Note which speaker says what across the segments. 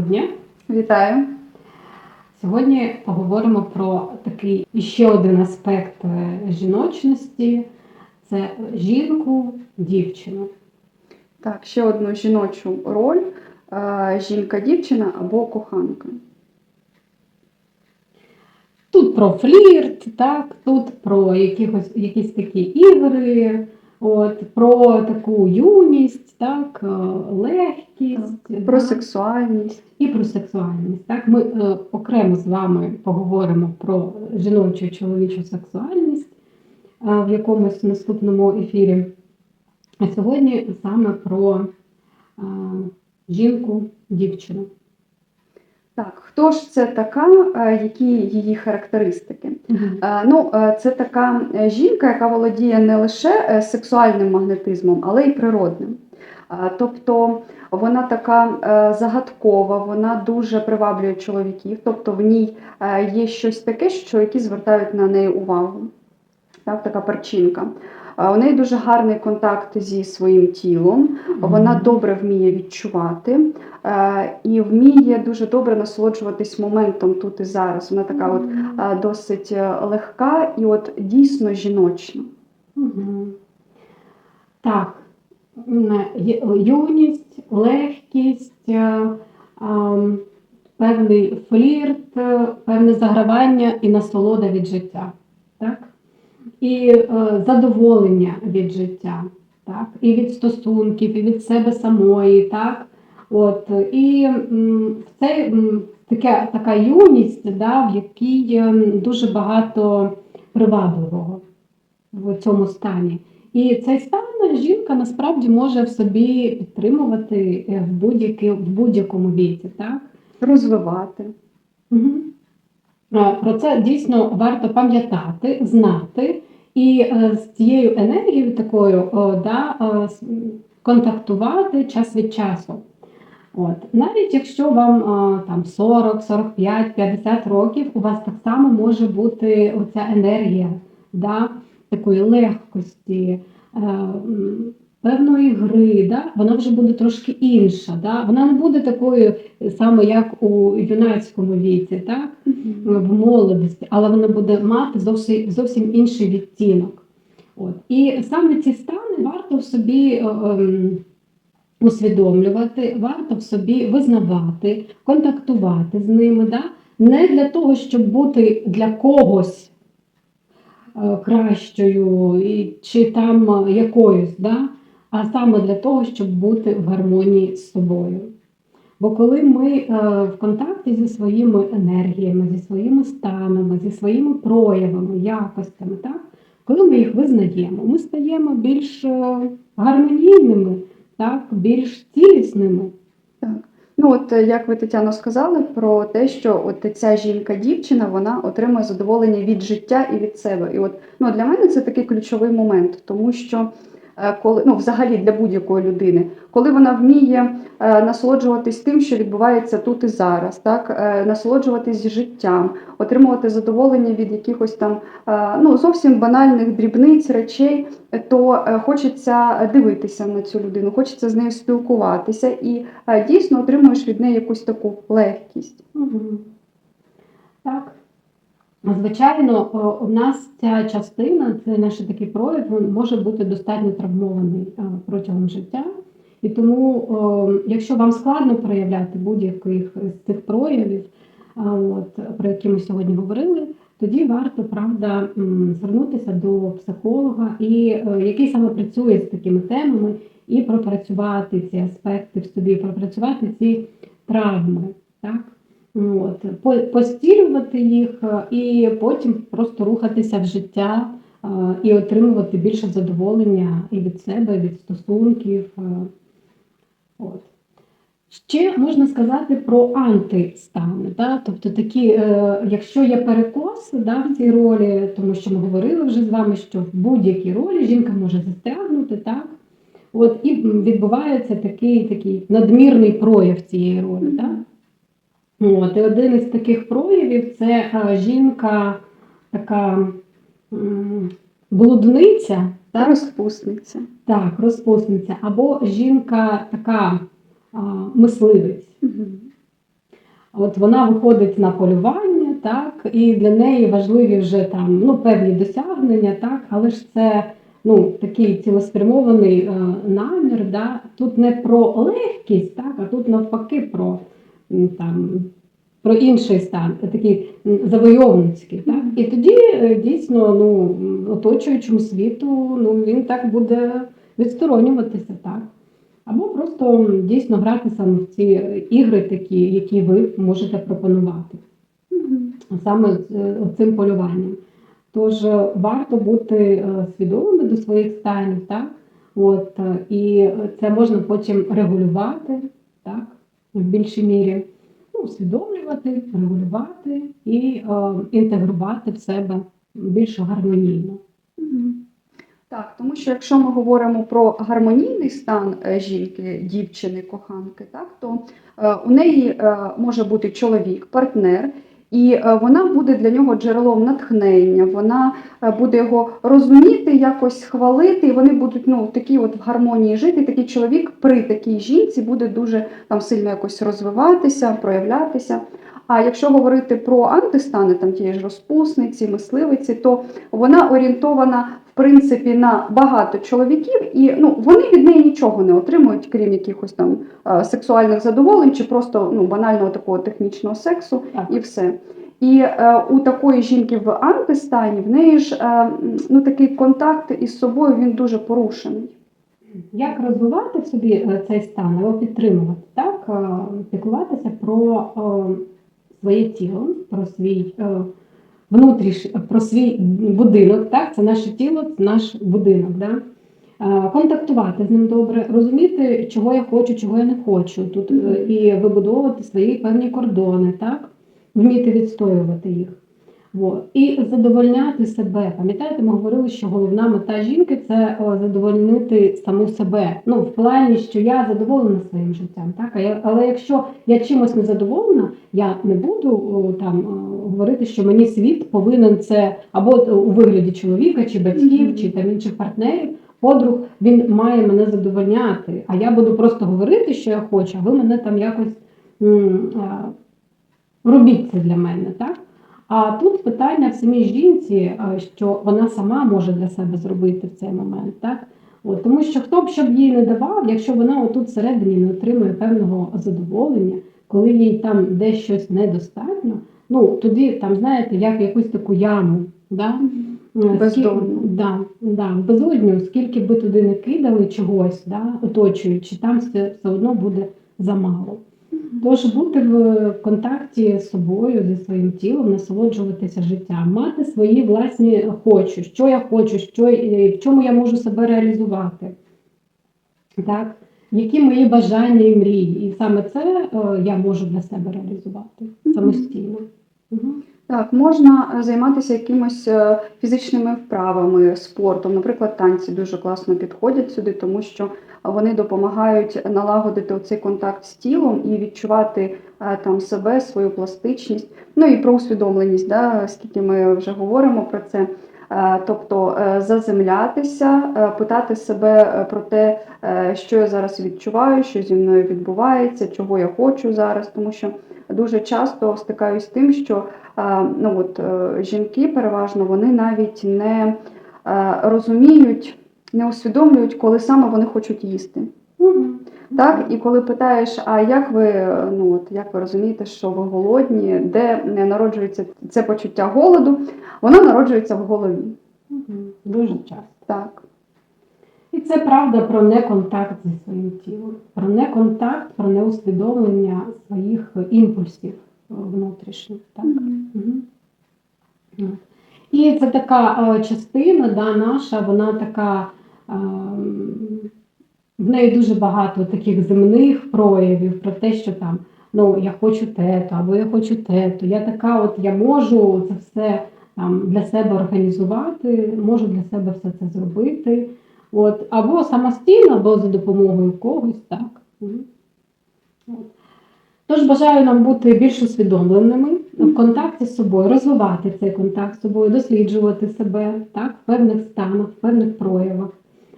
Speaker 1: Доброго дня!
Speaker 2: Вітаю.
Speaker 1: Сьогодні поговоримо про такий ще один аспект е, жіночності це жінку, дівчину.
Speaker 2: Так, ще одну жіночу роль: е, жінка-дівчина або коханка.
Speaker 1: Тут про флірт, так, тут про якихось, якісь такі ігри, от, про таку юність, так, е, легкість.
Speaker 2: Про
Speaker 1: да,
Speaker 2: сексуальність.
Speaker 1: і про сексуальність. Так, ми е, окремо з вами поговоримо про жіночу і чоловічу сексуальність е, в якомусь наступному ефірі. А сьогодні саме про е, жінку, дівчину.
Speaker 2: Так, хто ж це така, е, які її характеристики? Е, Ну, е, це така жінка, яка володіє не лише сексуальним магнетизмом, але й природним. Тобто вона така загадкова, вона дуже приваблює чоловіків, тобто в ній є щось таке, що чоловіки звертають на неї увагу. Так, така перчинка. У неї дуже гарний контакт зі своїм тілом, вона добре вміє відчувати е, і вміє дуже добре насолоджуватись моментом тут і зараз. Вона така от е, досить е, легка і от дійсно жіночна.
Speaker 1: Так, юність, легкість, е, певний флірт, певне загравання і насолода від життя. Так? І е, задоволення від життя, так? і від стосунків, і від себе самої. Так? От, і це таке, така юність, да, в якій ем, дуже багато привабливого в цьому стані. І цей стан жінка насправді може в собі підтримувати е, в, будь-яки, в будь-якому віці. Так?
Speaker 2: Розвивати.
Speaker 1: Угу. Про це дійсно варто пам'ятати, знати і е, з цією енергією такою да, е, контактувати час від часу. От. Навіть якщо вам е, там 40, 45, 50 років, у вас так само може бути оця енергія да, такої легкості, е, певної гри, да, вона вже буде трошки інша. Да? Вона не буде такою саме, як у юнацькому віці, так? в молодості, але вона буде мати зовсім, зовсім інший відтінок. От. І саме ці стани варто в собі е, ем, усвідомлювати, варто в собі визнавати, контактувати з ними. Да? Не для того, щоб бути для когось е, кращою чи там е, якоюсь, да? А саме для того, щоб бути в гармонії з собою. Бо коли ми е, в контакті зі своїми енергіями, зі своїми станами, зі своїми проявами, якостями, так? коли ми їх визнаємо, ми стаємо більш е, гармонійними, так? більш цілісними.
Speaker 2: Так. Ну, от е, як ви Тетяно сказали про те, що от ця жінка-дівчина вона отримує задоволення від життя і від себе. І от ну для мене це такий ключовий момент, тому що коли ну взагалі для будь-якої людини, коли вона вміє е, насолоджуватись тим, що відбувається тут і зараз, так е, насолоджуватись життям, отримувати задоволення від якихось там е, ну зовсім банальних дрібниць речей, то е, хочеться дивитися на цю людину, хочеться з нею спілкуватися і е, дійсно отримуєш від неї якусь таку легкість.
Speaker 1: Угу. Так. Звичайно, у нас ця частина, це наш такий прояв, може бути достатньо травмований е, протягом життя. І тому, якщо вам складно проявляти будь-яких з цих проявів, от, про які ми сьогодні говорили, тоді варто правда звернутися до психолога, і е, який саме працює з такими темами, і пропрацювати ці аспекти в собі, пропрацювати ці травми. Так? От, постілювати їх е, і потім просто рухатися в життя е, і отримувати більше задоволення і від себе, і від стосунків. е. От. Ще можна сказати про антистани. Да? Тобто такі, е, якщо є перекос да, в цій ролі, тому що ми говорили вже з вами, що в будь-якій ролі жінка може застрягнути, так? От, і відбувається такий, такий надмірний прояв цієї ролі. Так? От, і один із таких проявів це е, жінка така блудниця, так?
Speaker 2: Розпусниця.
Speaker 1: Так, розпусниця, або жінка така а, мисливець.
Speaker 2: Мгм.
Speaker 1: От вона виходить на полювання, так, і для неї важливі вже там ну, певні досягнення, так, але ж це ну, такий цілеспрямований е, намір. Да? Тут не про легкість, так, а тут навпаки про там. Про інший стан, такий завойовницький. Так? І тоді е, дійсно ну, оточуючому світу ну, він так буде відсторонюватися. Так? Або просто дійсно грати саме в ці ігри, такі, які ви можете пропонувати саме з е, цим полюванням. Тож е, варто бути свідомими до своїх станів, так? От, і це можна потім регулювати, так? В більшій мірі. Усвідомлювати, регулювати і е, інтегрувати в себе більш гармонійно.
Speaker 2: Так, тому що якщо ми говоримо про гармонійний стан е, жінки, дівчини, коханки, так, то е, у неї е, може бути чоловік, партнер, і е, вона буде для нього джерелом натхнення, вона е, буде його розуміти, якось хвалити, і вони будуть ну, такі от в гармонії жити. Такий чоловік при такій жінці буде дуже там сильно якось розвиватися, проявлятися. А якщо говорити про антистани, там тієї ж розпусниці, мисливиці, то вона орієнтована в принципі на багато чоловіків, і ну вони від неї нічого не отримують, крім якихось там е, сексуальних задоволень чи просто ну банального такого технічного сексу,
Speaker 1: Так.
Speaker 2: і все. І е, у такої жінки в антистані в неї ж е, ну такий контакт із собою він дуже порушений.
Speaker 1: Як розвивати в собі е, цей стан, його підтримувати, так? Е, Піклуватися про своє тіло, про свій е, внутріш, про свій будинок, так? Це наше тіло, це наш будинок. Да? Е, Контактувати з ним добре, розуміти, чого я хочу, чого я не хочу, тут е, і вибудовувати свої певні кордони, так? вміти відстоювати їх. І задовольняти себе. Пам'ятаєте, ми говорили, що головна мета жінки це о, задовольнити саму себе. Ну, в плані, що я задоволена своїм життям. Так? Я, але якщо я чимось не задоволена, я не буду там о, говорити, що мені світ повинен це або у вигляді чоловіка, чи батьків,
Speaker 2: Мгм.
Speaker 1: чи там інших партнерів. Подруг він має мене задовольняти, а я буду просто говорити, що я хочу, а ви мене там якось м, а, робіть це для мене, так? А тут питання в самій жінці, е, що вона сама може для себе зробити в цей момент, так? От, тому що хто б що б їй не давав, якщо вона отут всередині не отримує певного задоволення, коли їй там десь щось недостатньо, ну тоді там, знаєте, як якусь таку яму, да? Е,
Speaker 2: Бездонну.
Speaker 1: Да, да, безодню, скільки би туди не кидали чогось, да, оточуючи, там все, все одно буде замало. Тож бути в контакті з собою, зі своїм тілом, насолоджуватися життям, мати свої власні хочу, що я хочу, що, в чому я можу себе реалізувати. Так? Які мої бажання і мрії. І саме це е, я можу для себе реалізувати самостійно. Мгм.
Speaker 2: Так, можна е, займатися якимось е, фізичними вправами, спортом. Наприклад, танці дуже класно підходять сюди, тому що вони допомагають налагодити цей контакт з тілом і відчувати е, там себе, свою пластичність. Ну і про усвідомленість, да, скільки ми вже говоримо про це. Тобто заземлятися, питати себе про те, що я зараз відчуваю, що зі мною відбувається, чого я хочу зараз, тому що дуже часто стикаюсь з тим, що ну от е, жінки переважно вони навіть не е, розуміють, не усвідомлюють, коли саме вони хочуть їсти. Так, і коли питаєш, а як ви ну от як ви розумієте, що ви голодні, де не народжується це почуття голоду, воно народжується в голові.
Speaker 1: Дуже часто.
Speaker 2: Так.
Speaker 1: І це правда про неконтакт зі своїм тілом, про неконтакт, про неусвідомлення своїх імпульсів внутрішніх. Так? Мгм. От. І це така е, частина, да, наша, вона така, е, в неї дуже багато таких земних проявів про те, що там ну, я хочу те-то, або я хочу те-то. Я така, от я можу це все там, для себе організувати, можу для себе все це зробити. От, або самостійно, або за допомогою когось, так. От. Тож бажаю нам бути більш усвідомленими в контакті з собою, розвивати цей контакт з собою, досліджувати себе так, в певних станах, в певних проявах.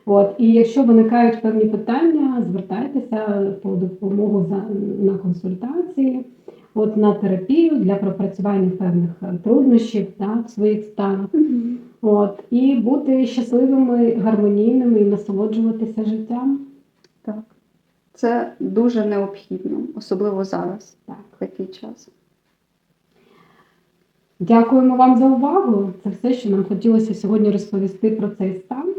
Speaker 1: От, і якщо виникають певні питання, звертайтеся по допомогу за, на консультації. от на терапію для пропрацювання певних е, труднощів да, в своїх станах. От, і бути щасливими, гармонійними і насолоджуватися життям.
Speaker 2: Так. Це дуже необхідно, особливо зараз,
Speaker 1: Так.
Speaker 2: в такий час.
Speaker 1: Дякуємо вам за увагу. Це все, що нам хотілося сьогодні розповісти про цей стан.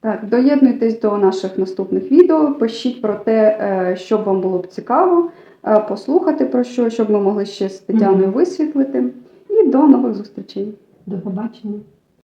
Speaker 2: Так, доєднуйтесь до наших наступних відео, пишіть про те, е, що б вам було б цікаво е, послухати про що, щоб ми могли ще з Тетяною висвітлити. І до нових зустрічей.
Speaker 1: До побачення.